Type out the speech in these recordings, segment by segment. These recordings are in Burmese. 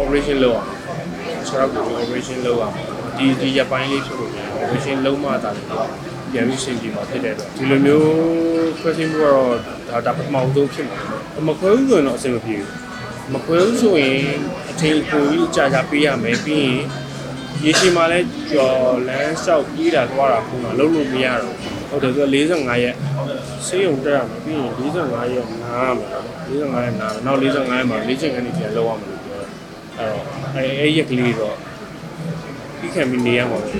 operation လုပ်အောင်ဆရာက operation လုပ်အောင်ဒီဒီရပိုင်းလေးဖြစ်လို့ပြန် operation လုံးမှသာတယ်ပြန်ပြီးရှင်းပြမှာဖြစ်တဲ့အတွက်ဒီလိုမျိုး question ကတော့ဒါဒါပထမဆုံးဖြစ်မှာမခွဲဘူးဆိုရင်တော့အဆင်မပြေဘူးမခွဲဘူးဆိုရင်အထင်ကိုကြီးကြာကြာပေးရမယ်ပြီးရင်ရေရှည်မှာလည်းကျော်လမ်းလျှောက်ပြေးတာသွားတာခုနလုံးလို့မရတော့ဟုတ်တယ်ဆိုတော့45ရက်ဆေးရုံတက်ရမယ်ပြီးရင်45ရက်နားမယ်45ရက်နားမယ်နောက်45ရက်မှာလေ့ကျင့်ခန်းတွေပြန်လုပ်ရမယ်လို့ပြောတယ် အဲ့တော့အဲအဲ့ရက်ကလေးတော့ပြီးခံပြီးနေရမှာပဲစင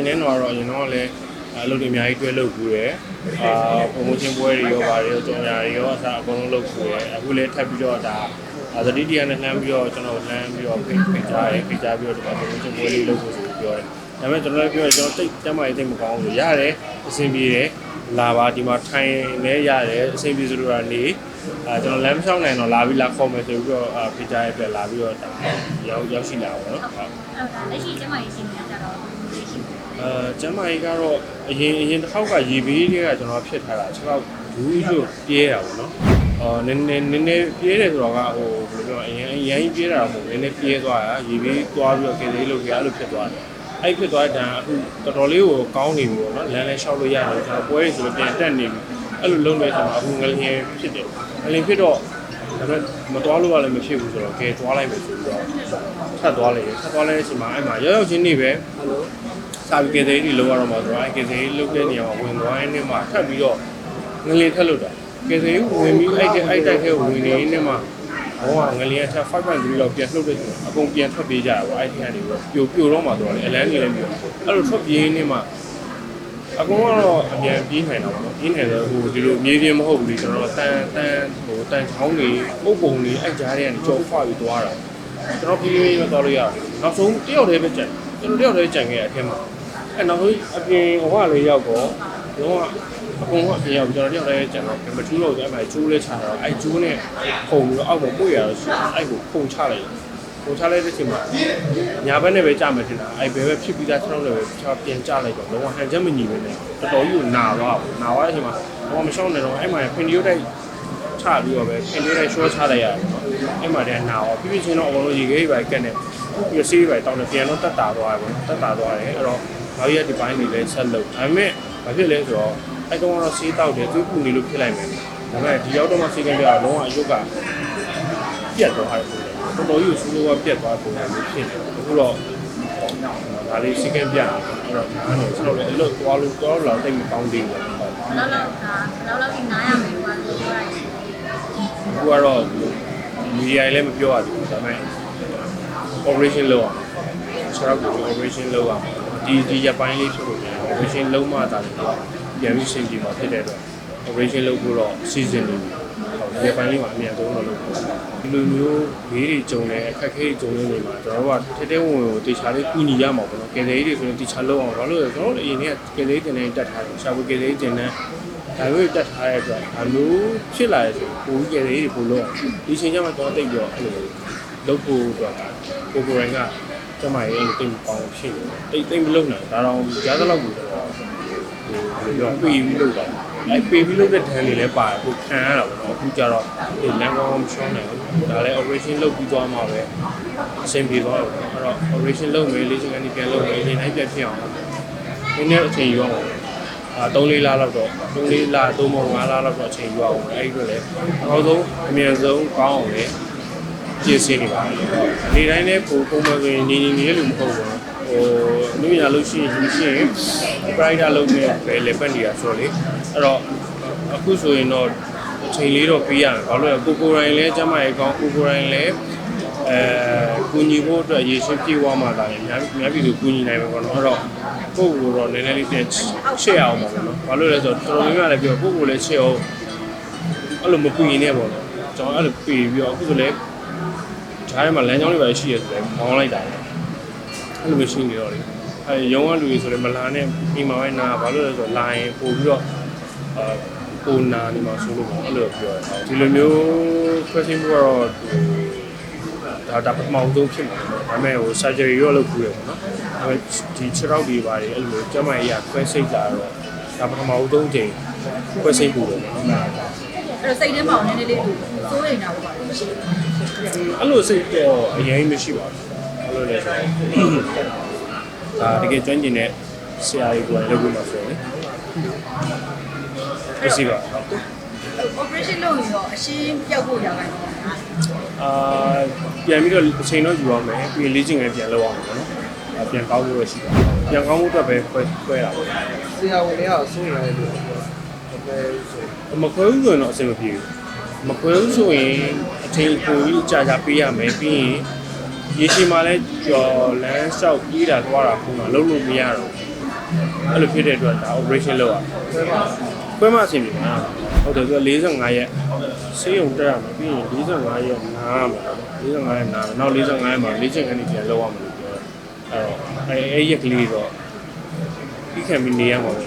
်းနေတော့အရင်တော့လည်းအလုပ်တွေအများကြီးတွဲလုပ်ဘူးရယ်အာ promotion ပွဲတွေရောဗာတွေရောကြော်ညာတွေရောအစားအကုန်လုံးလုပ်ဘူးရယ်အခုလည်းထပ်ပြီးတော့ဒါသတိတရားနဲ့လှမ်းပြီးတော့ကျွန်တော်လှမ်းပြီးတော့ဖိတ်ဖိတ်ကြားရယ်ဖိတ်ကြားပြီးတော့ဒီမှာ promotion ပွဲလေးလုပ်ဖို့ဆိုပြီးပြောတယ်ဒါပေမဲ့ကျွန်တော်လည်းပြောရကျွန်တော်တိတ်တက်မှရေးတိတ်မကောင်းဘူးရတယ် အဆင်ပြေတယ်လာပါဒီမှာထိုင်နေရတယ်အဆင်ပြေဆိုတော့နေအဲကျွန်တော်လမ်းမလျှောက်နိုင်တော့လာပြီးလာခေါ်မယ်ဆိုပြီးတော့ဖိတ်ကြားရပြလာပြီးတော့ရောက်ရောက်ရှိလာပါတော့ဟုတ်အဲ့တော့လက်ရှိကျမကြီးရှင်နေကြတော့လက်ရှိအဲကျမ်းမာရေးကတော့အရင်အရင်တစ်ခေါက်ကရေဘေးတွေကကျွန်တော်ဖြစ်ထားတာ6ခေါက်ဘူးလို့ပြဲတာပေါ့နော်အော်နည်းနည်းနည်းနည်းပြဲတယ်ဆိုတော့ကဟိုဘယ်လိုပြောအရင်အရင်ပြဲတာမဟုတ်နည်းနည်းပြဲသွားတာရေဘေးသွားပြီးတော့ကယ်လေးလုပ်ကြအဲ့လိုဖြစ်သွားတယ် အဲ့ဖြစ်သွားတဲ့အခုတော်တော်လေးကိုကောင်းနေပြီပေါ့နော်လမ်းလဲလျှောက်လို့ရတယ်ကျွန်တော်ပွဲရဆိုလို့ပြန်တက်နေပြီအဲ့လိုလုပ်နေဆိုတော့အခုငလျင်ဖြစ်တယ်ငလျင်ဖြစ်တော့ဒါပေမဲ့မသွားလို့ကလည်းမဖြစ်ဘူးဆိုတော့ကဲသွားလိုက်မယ်ဆိုပြီးတော့ထပ်သွားလိုက်တယ်ထပ်သွားလိုက်တဲ့အချိန်မှာအဲ့မှာရောက်ရောက်ချင်းနေပဲစာပြီးကယ်သေးကြီးလောက်ရတော့မှာဆိုတော့အဲ့ကယ်သေးကြီးလုတ်တဲ့နေရာမှာဝင်သွားရင်းနဲ့မှထပ်ပြီးတော့ငလျင်ထက်လို့တာကယ်သေးကြီးဝင်ပြီးအဲ့တဲ့အဲ့တိုက်ထဲဝင်နေရင်းနဲ့မှ ဘောကငလျင်ထက်5.3လောက်ပြန်လှုပ်တဲ့ချိန်အကုန်ပြန်ထွက်ပြေးကြတာပေါ့အဲ့ဒီကနေပြီးတော့ပြိုပြိုတော့မှဆိုတော့လေအလန်းကြီးလည်းပြိုအဲ့လိုထွက်ပြေးနေမှအကုန်ကတော့အမြန်ပြေးနိုင်တာပေါ့နော်ပြေးနိုင်တယ်ဟိုဒီလိုမြေပြင်မဟုတ်ဘူးလေကျွန်တော်တန်တန်ဟိုတန်ချောင်းတွေပုတ်ပုံတွေအဲ့ကြားတွေကနေကြော်ဖွာပြီးသွားတာကျွန်တော်ပြေးပြေးမသွားလို့ရတယ်နောက်ဆုံးတယောက်တည်းပဲကြံကျွန်တော်တယောက်တည်းကြံခဲ့ရအထက်မှာအဲ့နောက်ဆုံးအပြင်ဟိုကလေးရောက်တော့လုံးဝ အကုန်ကအပြင်ရောက်ကျွန်တော်တယောက်တည်းကြံတော့မထူးတော့အဲ့မှာကျိုးလေးချတော့အဲ့ကျိုးနဲ့ခုံပြီးတော့အောက်မှာပွေရတော့အဲ့ကိုခုံချလိုက်ပုံချလိုက်တဲ့ချိန်မှာညာဘက်နဲ့ပဲကြာမယ်ထင်တာအဲ့ဘယ်ပဲဖြစ်ပြီးသားကျွန်တော်လည်းပဲချပြန်ကြလိုက်တော့လုံးဝဟန်ချက်မညီပဲနဲ့တော်တော်ကြီးကိုနာသွားဘူးနာသွားတဲ့အချိန်မှာတော့မရှောင်းနေတော့အဲ့မှာဖင်ဒီယိုတိုက်ချပြီးတော့ပဲဖင်ဒီယိုတိုက်ရှော့ချလိုက်ရတယ်နော်အဲ့မှာတည်းနာရောပြီးပြီးချင်းတော့အကုန်လုံးရေခဲကြီးပဲကက်နေပြီးတော့ဆေးပဲတောင်းတယ်ပြန်တော့တက်တာသွားတယ်ပေါ့တက်တာသွားတယ်အဲ့တော့နောက်ရက်ဒီပိုင်းတွေလည်းဆက်လုပ်ဒါပေမဲ့ ဘာဖြစ်လဲဆိုတော့အဲ့ကောင်ကတော့ဆေးတောက်တယ်သွေးပူနေလို့ဖြစ်လိုက်မယ်ဒါပေမဲ့ဒီရောက်တော့မှဆေးကင်းပြတော့လုံးဝအယုတ်ကပြတ်သွားတယ်တော်တော်ကြီးကိုစူးစူးကပြတ်သွားပုံစံမျိုးဖြစ်နေတယ်အခုတော့ဒါလေးဆေးကင်းပြတယ်အဲ့တော့ဒါကတော့ကျွန်တော်လည်းအလုပ်သွားလို့သွားလို့တော့တိတ်မကောင်းသေးဘူးလောက်လောက်ကလောက်လောက်ပြီးနားရမယ်ကွာလို့ပြောရတယ်အခုကတော့မီဒီယာလည်းမပြောရဘူးဒါပေမဲ့ operation လုပ်အောင်ဆရာက operation လုပ်အောင်ဒီဒီရပိုင်းလေးဖြစ်လို့ပြန် operation လုံးမှသာတယ်ပြန်ပြီးရှင်းပြမှာဖြစ်တဲ့အတွက် operation လုပ်ဖို့တော့ season နေပြီဒီရပိုင်းလေးမှာအမြန်ဆုံးတော့လုပ်ဖို့ဒီလိုမျိုးဘေးတွေကြုံတဲ့အခက်အခဲတွေကြုံနေနေမှာကျွန်တော်တို့ကထဲထဲဝင်ဝင်ကိုတေချာလေးကူညီရမှာပေါ့နော်ကယ်ဆယ်ရေးတွေဆိုရင်တေချာလုပ်အောင်ဘာလို့လဲကျွန်တော်တို့အရင်ကကယ်ဆယ်ရေးတင်နေတက်ထားတယ်ရှာဖွေကယ်ဆယ်ရေးတင်နေဒါမျိုးတက်ထားတဲ့အတွက်ဒါမျိုးဖြစ်လာတဲ့ဆိုပိုကြီးကယ်ဆယ်ရေးတွေပိုလုပ်အောင်ဒီချိန်ကျမှကျွန်တော်တိတ်ပြောအဲ့လိုလုပ်ဖို့အတွက်ကကိုကိုရိုင်းက ကျမရဲ့အဲ့လိုတိတ်ပေါင်းဖြစ်နေတယ်တိတ်တိတ်မလုပ်နိုင်ဒါတော့ကြားသလောက်ကိုတော့ဟိုဘယ်လိုပြောပေးပြီးလုပ်တာအဲ့ပေးပြီးလုပ်တဲ့ဒဏ်တွေလည်းပါတယ်ကိုခံရတာပေါ့နော်အခုကျတော့ဒီလမ်းကောင်းမရှောင်းနိုင်ဘူးဒါလည်း operation လုပ်ပြီးသွားမှာပဲအဆင်ပြေသွားတယ်အဲ့တော့ operation လုပ်မယ်လေ့ကျင့်ခန်းတွေပြန်လုပ်မယ်ဒီတိုင်းပြန်ဖြစ်အောင်ဒီနေ့အချိန်ယူအောင်အာ3-4လလောက်တော့3-4လ3မို့5လလောက်တော့အချိန်ယူအောင်အဲ့ဒီတော့လည်းအကောင်းဆုံးအမြဲဆုံးကောင်းအောင်လေ ပြင်ဆင်နေပါတယ်ဒီတိုင်းလည်းပုံပုံမှန်ဆိုရင်ညီညီနေတဲ့လူမဟုတ်ဘူးဟိုလူညာလို့ရှိရင်ရှိရင် private လုပ်နေပဲလေပတ်နေတာဆိုတော့လေအဲ့တော့အခုဆိုရင်တော့အချိန်လေးတော့ပေးရမယ်ဘာလို့လဲကိုကိုရိုင်းလဲကျမရဲ့ကောင်းကိုကိုရိုင်းလဲအဲကူညီဖို့အတွက်ရေရှင်းပြေးသွားမှလာရင်များများပြည်သူကူညီနိုင်မှာပေါ့နော်အဲ့တော့ကိုယ့်ကိုယ်တော့နည်းနည်းလေးပြန်ချစ်အောင်ပါပေါ့နော်ဘာလို့လဲဆိုတော့တော်တော်များများလည်းပြောကိုယ့်ကိုယ်လည်းချစ်အောင်အဲ့လိုမပူရင်နဲ့ပေါ့နော်ကျွန်တော်အဲ့လိုပြေးပြီးတော့အခုဆိုလည်း ဂျားထဲမှာလမ်းကြောင်းတွေပါရှိရဆိုလည်းမောင်းလိုက်တာအဲ့လိုမရှိနေတော့လေအဲရုံးကလူတွေဆိုလည်းမလာနဲ့အိမ်မှာပဲနာဘာလို့လဲဆိုတော့လာရင်ပို့ပြီးတော့အာကိုနာနေမှာဆိုလို့ပေါ့အဲ့လိုပြောတယ်ဒီလိုမျိုး question ကတော့ဒါဒါပထမဆုံးဖြစ်မှာပေါ့ဒါပေမဲ့ဟို surgery ရောလုပ်ခုရပေါ့နော်ဒါပေမဲ့ဒီခြေထောက်တွေပါတယ်အဲ့လိုကျမကြီးကခွဲစိတ်လာတော့ဒါပထမဆုံးချိန်ခွဲစိတ်ပူတယ်ပေါ့နော် တော့စိတ်ထဲမှာနည်းနည်းလေးစိုးရိမ်တာပေါ့ပါလို့ရှိတယ်အဲ့လိုစိတ်တော့အရင်မရှိပါဘူးအဲ့လိုလေဆိုဒါတကယ်ကျွမ်းကျင်တဲ့ဆရာကြီးကိုလည်းလုပ်ပြီးမှဆိုရင်မရှိပါဘူး operation လုပ်ရင်တော့အရှင်းပြောက်ဖို့ရပါမယ်အာပြန်ပြီးတော့အချိန်တော့ယူရမယ်ပြီးရင်လေ့ကျင့်ခန်းပြန်လုပ်အောင်ပေါ့နော်အာပြန်ကောင်းဖို့ရရှိတယ်ပြန်ကောင်းဖို့အတွက်ပဲခွဲခွဲတာပေါ့ဆရာဝန်တွေကစိုးရိမ်ရတယ်လို့ပြောတ ယ်ဆိုမခွဲဘူးဆိုရင်တော့အဆင်မပြေဘူးမခွဲဘူးဆိုရင်အချိန်ကိုကြီးကြာကြာပေးရမယ်ပြီးရင်ရေရှည်မှာလည်းကြော်လမ်းလျှောက်ပြေးတာသွားတာခုမှလုံးလို့မရတော့ဘူးအဲ့လိုဖြစ်တဲ့အတွက်ဒါ operation လုပ်ရတော့ခွဲမှအဆင်ပြေမှာဟုတ်တယ်သူက45ရက်ဆေးရုံတက်ရမယ်ပြီးရင်45ရက်နားမယ်45ရက်နားမယ်နောက်45ရက်မှာလေ့ကျင့်ခန်းတွေပြန်လုပ်ရမယ်လို့ပြောတယ်အဲ့တော့အဲအဲ့ရက်ကလေးတော့ပြီးခံပြီးနေရမှာပဲ